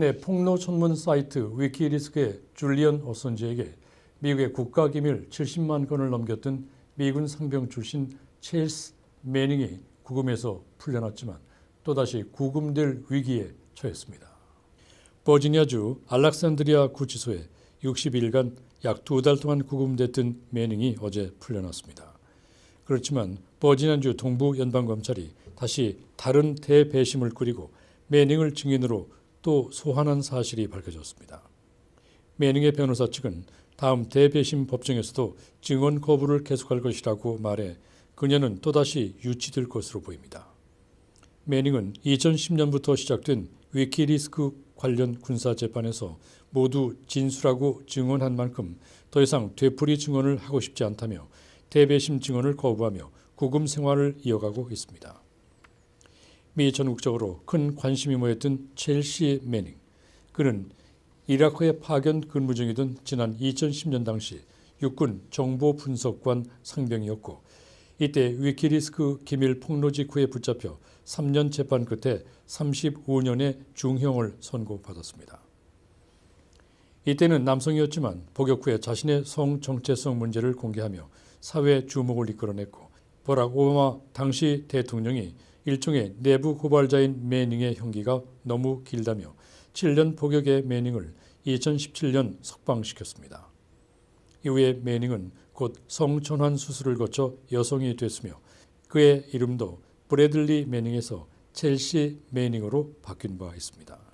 네, 폭로 전문 사이트 위키리스크의 줄리언 어선지에게 미국의 국가기밀 70만 건을 넘겼던 미군 상병 출신 첼스 매닝이 구금에서 풀려났지만 또다시 구금될 위기에 처했습니다. 버지니아주 알렉산드리아 구치소에 60일간 약 두 달 동안 구금됐던 매닝이 어제 풀려났습니다. 그렇지만 버지니아주 동부 연방 검찰이 다시 다른 대배심을 꾸리고 매닝을 증인으로 또 소환한 사실이 밝혀졌습니다. 매닝의 변호사 측은 다음 대배심 법정에서도 증언 거부를 계속할 것이라고 말해 그녀는 또다시 유치될 것으로 보입니다. 매닝은 2010년부터 시작된 위키리스크 관련 군사 재판에서 모두 진술하고 증언한 만큼 더 이상 되풀이 증언을 하고 싶지 않다며 대배심 증언을 거부하며 구금 생활을 이어가고 있습니다. 미 전국적으로 큰 관심이 모였던 첼시 매닝. 그는 이라크에 파견 근무 중이던 지난 2010년 당시 육군 정보 분석관 상병이었고 이때 위키리스크 기밀 폭로 직후에 붙잡혀 3년 재판 끝에 35년의 중형을 선고받았습니다. 이때는 남성이었지만 복역 후에 자신의 성 정체성 문제를 공개하며 사회 주목을 이끌어냈고 버락 오바마 당시 대통령이 일종의 내부 고발자인 매닝의 형기가 너무 길다며 7년 복역의 매닝을 2017년 석방시켰습니다. 이후에 매닝은 곧 성전환 수술을 거쳐 여성이 됐으며 그의 이름도 브래들리 매닝에서 첼시 매닝으로 바뀐 바 있습니다.